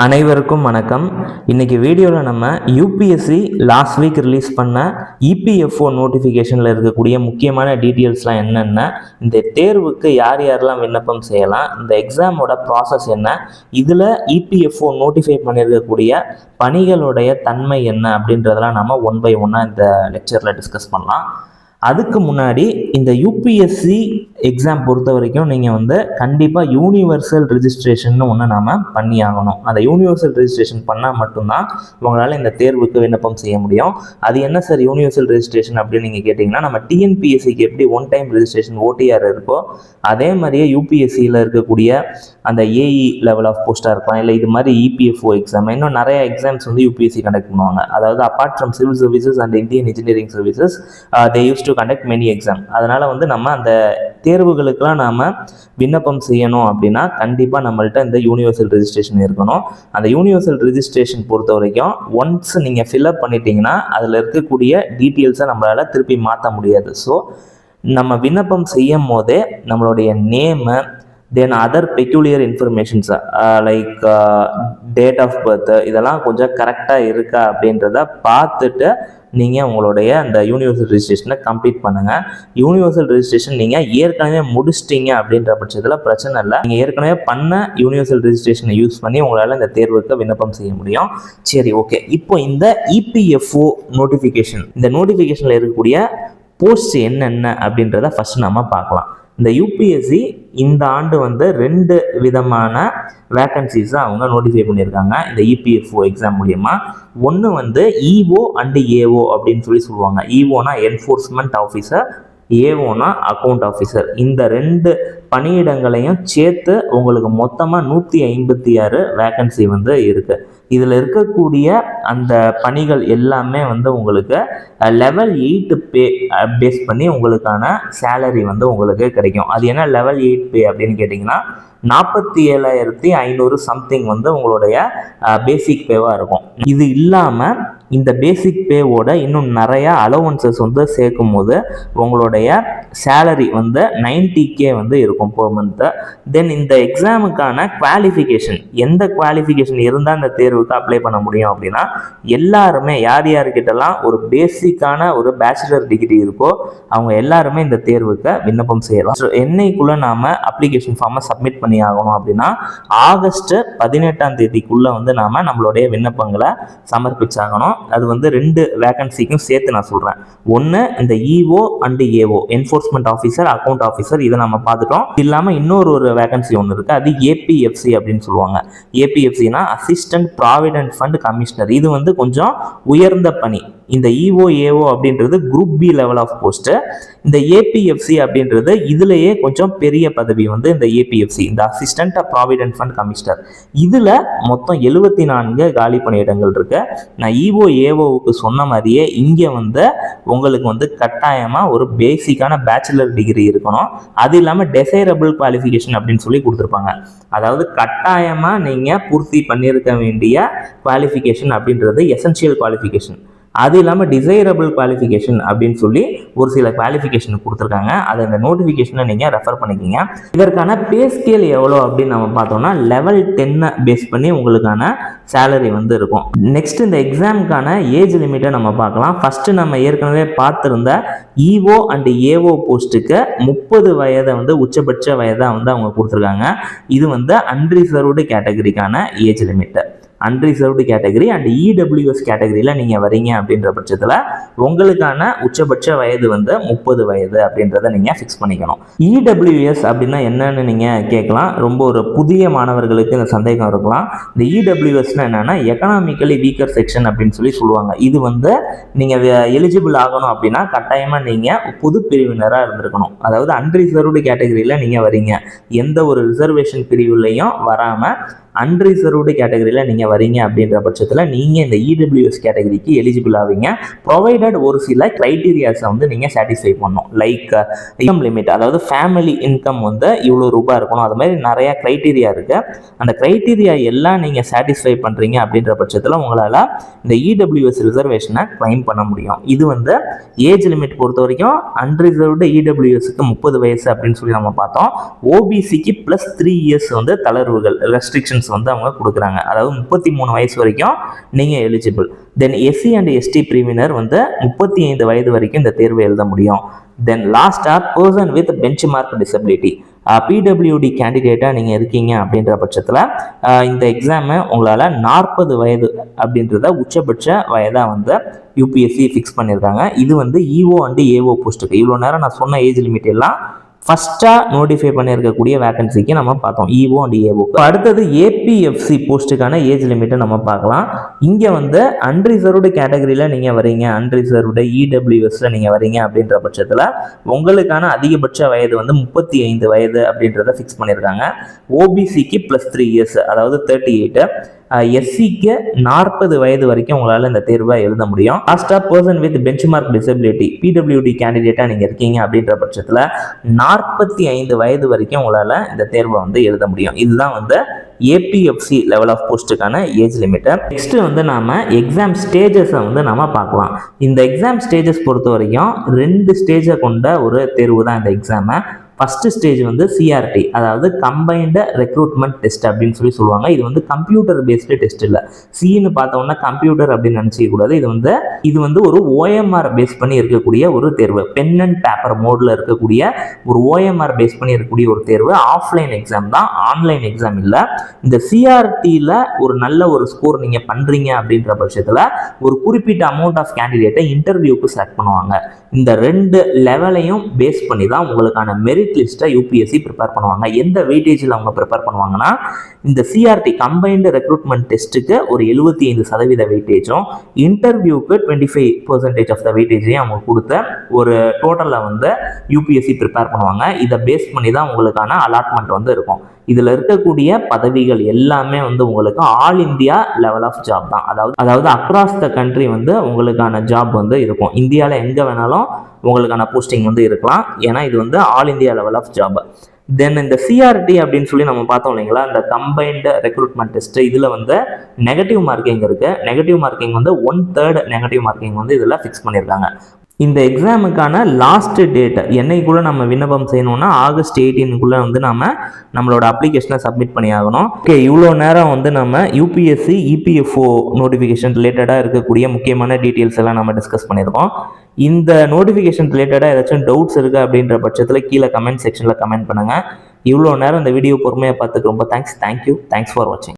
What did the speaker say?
அனைவருக்கும் வணக்கம். இன்றைக்கி வீடியோவில் நம்ம யூபிஎஸ்சி லாஸ்ட் வீக் ரிலீஸ் பண்ண இபிஎஃப்ஓ நோட்டிஃபிகேஷனில் இருக்கக்கூடிய முக்கியமான டீட்டெயில்ஸ்லாம் என்னென்ன இந்த தேர்வுக்கு யார் யாரெல்லாம் விண்ணப்பம் செய்யலாம் இந்த எக்ஸாமோட ப்ராசஸ் என்ன இதில் இபிஎஃப்ஓ நோட்டிஃபை பண்ணியிருக்கக்கூடிய பணிகளுடைய தன்மை என்ன அப்படின்றதெல்லாம் நம்ம ஒன் பை ஒன்னாக இந்த லெக்சரில் டிஸ்கஸ் பண்ணலாம். அதுக்கு முன்னாடி இந்த யூபிஎஸ்சி எக்ஸாம் பொறுத்த வரைக்கும் நீங்கள் வந்து கண்டிப்பாக யூனிவர்சல் ரிஜிஸ்ட்ரேஷன் ஒன்று நாம் பண்ணி ஆகணும் அந்த யூனிவர்சல் ரிஜிஸ்ட்ரேஷன் பண்ணால் மட்டும்தான் உங்களால் இந்த தேர்வுக்கு விண்ணப்பம் செய்ய முடியும். அது என்ன சார் யூனிவர்சல் ரிஜிஸ்ட்ரேஷன் அப்படின்னு நீங்கள் கேட்டிங்கன்னா நம்ம டிஎன்பிஎஸ்சிக்கு எப்படி ஒன் டைம் ரிஜிஸ்ட்ரேஷன் ஓடிஆர் இருக்கோ அதே மாதிரியே யூபிஎஸ்சியில் இருக்கக்கூடிய அந்த ஏஇ லெவல் ஆஃப் போஸ்ட்டாக இருக்கலாம் இல்லை இது மாதிரி இபிஎஃப்ஓ எக்ஸாம் இன்னும் நிறைய எக்ஸாம்ஸ் வந்து யூபிஎஸ்சி கண்டக்ட் பண்ணுவாங்க. அதாவது apart from civil services and Indian engineering services they use to to conduct many exam அதனால் வந்து நம்ம அந்த தேர்வுகளுக்கெல்லாம் நாம் விண்ணப்பம் செய்யணும் அப்படின்னா கண்டிப்பாக நம்மள்கிட்ட இந்த யூனிவர்சல் ரெஜிஸ்ட்ரேஷன் இருக்கணும். அந்த யூனிவர்சல் ரெஜிஸ்ட்ரேஷன் பொறுத்த வரைக்கும் ஒன்ஸ் நீங்கள் ஃபில்அப் பண்ணிட்டீங்கன்னா அதில் இருக்கக்கூடிய டீட்டெயில்ஸை நம்மளால் திருப்பி மாற்ற முடியாது. ஸோ நம்ம விண்ணப்பம் செய்யும் போதே நம்மளுடைய name then other peculiar informations like date of birth இதெல்லாம் கொஞ்சம் கரெக்டாக இருக்கா அப்படின்றத பார்த்துட்டு நீங்கள் உங்களுடைய அந்த யூனிவர்சல் ரிஜிஸ்ட்ரேஷனை கம்ப்ளீட் பண்ணுங்கள் யூனிவர்சல் ரிஜிஸ்ட்ரேஷன் நீங்கள் ஏற்கனவே முடிச்சிட்டீங்க அப்படின்ற பட்சத்தில் பிரச்சனை இல்லை. நீங்கள் ஏற்கனவே பண்ண யூனிவர்சல் ரிஜிஸ்ட்ரேஷனை யூஸ் பண்ணி உங்களால் இந்த தேர்வுக்கு விண்ணப்பம் செய்ய முடியும். சரி ஓகே இப்போ இந்த இபிஎஃப்ஓ நோட்டிஃபிகேஷன் இந்த நோட்டிஃபிகேஷனில் இருக்கக்கூடிய போஸ்ட் என்னென்ன அப்படின்றத ஃபர்ஸ்ட் நம்ம பார்க்கலாம். இந்த யூபிஎஸ்சி இந்த ஆண்டு வந்து ரெண்டு விதமான வேக்கன்சிஸை அவங்க நோட்டிஃபை பண்ணியிருக்காங்க. இந்த இபிஎஃப்ஓ எக்ஸாம் மூலியமா. ஒன்று வந்து இஓ அண்டு ஏஓ அப்படின்னு சொல்லி சொல்லுவாங்க. இஓனா என்ஃபோர்ஸ்மெண்ட் ஆஃபீஸர் ஏஓனா அக்கௌண்ட் ஆஃபீஸர் இந்த ரெண்டு பணியிடங்களையும் சேர்த்து உங்களுக்கு மொத்தமாக நூற்றி ஐம்பத்தி ஆறு வேக்கன்சி வந்து இருக்குது இதில் இருக்கக்கூடிய அந்த பணிகள் எல்லாமே வந்து உங்களுக்கு லெவல் எயிட் பே பேஸ் பண்ணி உங்களுக்கான சேலரி வந்து உங்களுக்கு கிடைக்கும். அது என்ன லெவல் எயிட் பே அப்படின்னு கேட்டிங்கன்னா நாற்பத்தி ஏழாயிரத்தி ஐநூறு சம்திங் வந்து உங்களுடைய பேசிக் பேவாக இருக்கும். இது இல்லாமல் இந்த பேசிக் பேவோட இன்னும் நிறையா அலவன்சஸ் வந்து சேர்க்கும் போது உங்களுடைய சேலரி வந்து நைன்டி கே வந்து இருக்கும் பர் மந்த்து தென் இந்த எக்ஸாமுக்கான குவாலிஃபிகேஷன் எந்த குவாலிஃபிகேஷன் இருந்தால் அந்த தேர்வுக்கு அப்ளை பண்ண முடியும் அப்படின்னா எல்லாருமே யார் யார்கிட்டலாம் ஒரு பேசிக்கான ஒரு பேச்சுலர் டிகிரி இருக்கோ அவங்க எல்லாருமே இந்த தேர்வுக்கு விண்ணப்பம் செய்யலாம். ஸோ என்னைக்குள்ளே நாம் அப்ளிகேஷன் ஃபார்மை சப்மிட் பண்ணி ஆகணும் அப்படின்னா ஆகஸ்ட் பதினெட்டாம் தேதிக்குள்ளே வந்து நாம் நம்மளுடைய விண்ணப்பங்களை சமர்ப்பிச்சாகணும். அது வந்து ரெண்டு வேகன்சிக்கும் சேர்த்து நான் சொல்கிறேன் ஒன்று இந்த EO and AO enforcement officer account officer இதை நம்ம பார்த்துட்டோம். இல்லாமல் இன்னொரு ஒரு வேகன்சி ஒன்று இருக்குது அது ஏபிஎஃப்சி அப்படின்னு சொல்லுவாங்க. ஏபிஎஃப்சினா அசிஸ்டன்ட் ப்ராவிடென்ட் ஃபண்ட் கமிஷனர் இது வந்து கொஞ்சம் உயர்ந்த பணி. இந்த இஓ ஏஓ அப்படின்றது group B level of post இந்த ஏபிஎஃப்சி அப்படின்றது இதுலேயே கொஞ்சம் பெரிய பதவி வந்து இந்த ஏபிஎஃப்சி இந்த அசிஸ்டன்ட் ப்ராவிடென்ட் ஃபண்ட் கமிஷனர் இதில் மொத்தம் எழுபத்தி நான்கு காலி பணியிடங்கள் இருக்கு. நான் இஓ ஏஓவுக்கு சொன்ன மாதிரியே இங்கே வந்து உங்களுக்கு வந்து கட்டாயமாக ஒரு பேசிக்கான பேச்சுலர் டிகிரி இருக்கணும். அது இல்லாமல் டெசைரபிள் குவாலிஃபிகேஷன் அப்படின்னு சொல்லி கொடுத்துருப்பாங்க. அதாவது கட்டாயமாக நீங்கள் பூர்த்தி பண்ணியிருக்க வேண்டிய குவாலிஃபிகேஷன் அப்படின்றது எசென்ஷியல் குவாலிஃபிகேஷன் அது இல்லாமல் டிசைரபிள் குவாலிஃபிகேஷன் அப்படின்னு சொல்லி ஒரு சில குவாலிஃபிகேஷன் கொடுத்துருக்காங்க. அதை அந்த நோட்டிஃபிகேஷனை நீங்கள் ரெஃபர் பண்ணிக்கிங்க. இதற்கான பே ஸ்கேல் எவ்வளோ அப்படின்னு நம்ம பார்த்தோம்னா லெவல் டென்னை பேஸ் பண்ணி உங்களுக்கான சேலரி வந்து இருக்கும். நெக்ஸ்ட் இந்த எக்ஸாமுக்கான ஏஜ் லிமிட்டை நம்ம பார்க்கலாம். ஃபஸ்ட்டு நம்ம ஏற்கனவே பார்த்துருந்த இஓ அண்ட் ஏஓ போஸ்ட்டுக்கு முப்பது வயதை வந்து உச்சபட்ச வயதாக வந்து அவங்க கொடுத்துருக்காங்க. இது வந்து unreserved கேட்டகரிக்கான age limit unreserved category and EWS கேட்டகரியில் நீங்கள் வரீங்க அப்படின்ற பட்சத்தில் உங்களுக்கான உச்சபட்ச வயது வந்து முப்பது வயது அப்படின்றத நீங்கள் ஃபிக்ஸ் பண்ணிக்கணும். இடபிள்யூஎஸ் அப்படின்னா என்னன்னு நீங்கள் கேட்கலாம். ரொம்ப ஒரு புதிய மாணவர்களுக்கு இந்த சந்தேகம் இருக்கலாம். இந்த இடபிள்யூஎஸ்னா என்னென்னா எக்கனாமிக்கலி வீக்கர் செக்ஷன் அப்படின்னு சொல்லி சொல்லுவாங்க. இது வந்து நீங்கள் எலிஜிபிள் ஆகணும் அப்படின்னா கட்டாயமாக நீங்கள் பொது பிரிவினராக இருந்திருக்கணும். அதாவது அன்ரிசர்வ்டு கேட்டகரியில் நீங்கள் வரீங்க. எந்த ஒரு ரிசர்வேஷன் பிரிவுலையும் வராமல் அன்ரிசர்வ்டு கேட்டகரியில் நீங்கள் வரீங்க அப்படின்ற பட்சத்தில் நீங்கள் இந்த இடபிள்யூஎஸ் கேட்டகரிக்கு எலிஜிபிள் ஆவீங்க. ப்ரொவைடட் ஒரு சில க்ரைட்டீரியாஸை வந்து நீங்கள் சாட்டிஸ்ஃபை பண்ணணும். லைக் இன்கம் லிமிட் அதாவது ஃபேமிலி இன்கம் வந்து இவ்வளோ ரூபாய் இருக்கணும். அது மாதிரி நிறைய க்ரைட்டீரியா இருக்குது அந்த க்ரைட்டீரியா எல்லாம் நீங்கள் சாட்டிஸ்ஃபை பண்ணுறீங்க அப்படின்ற பட்சத்தில் உங்களால் இந்த இடபிள்யூஎஸ் ரிசர்வேஷனை கிளைம் பண்ண முடியும். இது வந்து ஏஜ் லிமிட் பொறுத்த வரைக்கும் அன்ரிசர்வ்டு இடபிள்யூஎஸ்க்கு முப்பது வயசு அப்படின்னு சொல்லி நம்ம பார்த்தோம். ஓபிசிக்கு ப்ளஸ் த்ரீ இயர்ஸ் வந்து தளர்வுகள் ரெஸ்ட்ரிக்ஷன்ஸ் எக்ஸம்ஷன்ஸ் வந்து அவங்க கொடுக்குறாங்க. அதாவது முப்பத்தி மூணு வயசு வரைக்கும் நீங்கள் eligible then SC and ST பிரிவினர் வந்து முப்பத்தி ஐந்து வயது வரைக்கும் இந்த தேர்வை எழுத முடியும். தென் லாஸ்ட்டாக person with benchmark disability PWD கேண்டிடேட்டாக நீங்கள் இருக்கீங்க அப்படின்ற பட்சத்தில் இந்த எக்ஸாமை உங்களால் நாற்பது வயது அப்படின்றத உச்சபட்ச வயதாக வந்து யூபிஎஸ்சி ஃபிக்ஸ் பண்ணியிருக்காங்க இது வந்து இஓ அண்டு ஏஓ போஸ்ட்டுக்கு இவ்வளோ நேரம் நான் சொன்ன ஏஜ் லிமிட் எல்லாம் ஃபஸ்ட்டாக நோட்டிஃபை பண்ணியிருக்கக்கூடிய வேகன்சிக்கு நம்ம பார்த்தோம். இஓ அண்ட் ஏஓ அடுத்தது ஏபிஎஃப்சி போஸ்ட்டுக்கான ஏஜ் லிமிட்டை நம்ம பார்க்கலாம். இங்கே வந்து அன்ரிசர்வ்டு கேட்டகரியில் நீங்கள் வரீங்க அன்ரிசர்வ்டு இடபிள்யூஎஸில் நீங்கள் வரீங்க அப்படின்ற பட்சத்தில் உங்களுக்கான அதிகபட்ச வயது வந்து முப்பத்தி ஐந்து வயது அப்படின்றத ஃபிக்ஸ் பண்ணியிருக்காங்க. ஓபிசிக்கு ப்ளஸ் த்ரீ இயர்ஸ் அதாவது தேர்ட்டி எயிட்டு எஸ்சிக்கு நாற்பது வயது வரைக்கும் உங்களால் இந்த தேர்வை எழுத முடியும். லாஸ்டாக person with benchmark disability PWD கேண்டிடேட்டாக நீங்கள் இருக்கீங்க அப்படின்ற பட்சத்தில் நாற்பத்தி ஐந்து வயது வரைக்கும் உங்களால் இந்த தேர்வை வந்து எழுத முடியும். இதுதான் வந்து ஏபிஎஃப்சி லெவல் ஆஃப் போஸ்ட்டுக்கான ஏஜ் லிமிட்டை நெக்ஸ்ட் வந்து நாம எக்ஸாம் ஸ்டேஜஸை வந்து நாம பார்க்கலாம். இந்த எக்ஸாம் ஸ்டேஜஸ் பொறுத்த வரைக்கும் ரெண்டு ஸ்டேஜை கொண்ட ஒரு தேர்வு தான் இந்த எக்ஸாமை ஃபஸ்ட்டு ஸ்டேஜ் வந்து சிஆர்டி அதாவது கம்பைன்டு ரெக்ரூட்மெண்ட் டெஸ்ட் அப்படின்னு சொல்லி சொல்லுவாங்க. இது வந்து கம்ப்யூட்டர் பேஸ்டு டெஸ்ட் இல்லை. சின்னு பார்த்தோம்னா கம்ப்யூட்டர் அப்படின்னு நினச்சிக்க கூடாது. இது வந்து இது வந்து ஒரு ஓஎம்ஆர் பேஸ் பண்ணி இருக்கக்கூடிய ஒரு தேர்வு. பென் அண்ட் பேப்பர் மோடில் இருக்கக்கூடிய ஒரு ஓஎம்ஆர் பேஸ் பண்ணி இருக்கக்கூடிய ஒரு தேர்வு. ஆஃப்லைன் எக்ஸாம் தான் ஆன்லைன் எக்ஸாம் இல்லை. இந்த சிஆர்டியில் ஒரு நல்ல ஒரு ஸ்கோர் நீங்கள் பண்ணுறீங்க அப்படின்ற பட்சத்தில் ஒரு குறிப்பிட்ட அமௌண்ட் ஆஃப் கேண்டிடேட்டை இன்டர்வியூக்கு செலக்ட் பண்ணுவாங்க. இந்த ரெண்டு லெவலையும் பேஸ் பண்ணி தான் உங்களுக்கான மெரிட் லிஸ்ட்டை யூபிஎஸ்சி ப்ரிப்பேர் பண்ணுவாங்க. எந்த வெயிட்டேஜில் அவங்க ப்ரிப்பேர் பண்ணுவாங்கன்னா இந்த சிஆர்டி கம்பைன்டு ரெக்ரூட்மெண்ட் டெஸ்ட்டுக்கு ஒரு எழுபத்தி ஐந்து சதவீத வெயிட்டேஜும் இன்டர்வியூக்கு twenty five percentage of the வெயிட்டேஜையும் அவங்க கொடுத்த ஒரு டோட்டலில் வந்து யூபிஎஸ்சி ப்ரிப்பேர் பண்ணுவாங்க. இதை பேஸ் பண்ணி தான் உங்களுக்கான அலாட்மெண்ட் வந்து இருக்கும். இதில் இருக்கக்கூடிய பதவிகள் எல்லாமே வந்து உங்களுக்கு all India level of job தான். அதாவது அதாவது அக்ராஸ் த கண்ட்ரி வந்து உங்களுக்கான ஜாப் வந்து இருக்கும். இந்தியாவில் எங்கே வேணாலும் உங்களுக்கான போஸ்டிங் வந்து இருக்கலாம். ஏன்னா இது வந்து all India level of job then இந்த சிஆர்டி அப்படின்னு சொல்லி நம்ம பார்த்தோம் இல்லைங்களா? இந்த கம்பைன்டு ரெக்ரூட்மெண்ட் டெஸ்ட் இதில் வந்து நெகட்டிவ் மார்க்கிங் இருக்குது நெகட்டிவ் மார்க்கிங் வந்து ஒன் தேர்ட் நெகட்டிவ் மார்க்கிங் வந்து இதில் ஃபிக்ஸ் பண்ணியிருக்காங்க இந்த எக்ஸாமுக்கான லாஸ்ட் டேட் என்னைக்குள்ளே நம்ம விண்ணப்பம் செய்யணும்னா ஆகஸ்ட் எயிட்டீனுக்குள்ளே வந்து நம்ம நம்மளோட அப்ளிகேஷனை சப்மிட் பண்ணி ஆகணும் ஓகே இவ்வளோ நேரம் வந்து நம்ம யூபிஎஸ்சி இபிஎஃப்ஓ நோட்டிஃபிகேஷன் ரிலேட்டடாக இருக்கக்கூடிய முக்கியமான டீட்டெயில்ஸ் எல்லாம் நம்ம டிஸ்கஸ் பண்ணியிருக்கோம். இந்த நோட்டிஃபிகேஷன் ரிலேட்டடாக ஏதாச்சும் டவுட்ஸ் இருக்குது அப்படின்ற பட்சத்தில் கீழே கமெண்ட் செக்ஷனில் கமெண்ட் பண்ணுங்கள் இவ்வளோ நேரம் இந்த வீடியோ பொறுமையாக பார்த்துக்கு ரொம்ப தேங்க்ஸ் தேங்க்யூ தேங்க்ஸ் ஃபார் வாட்சிங்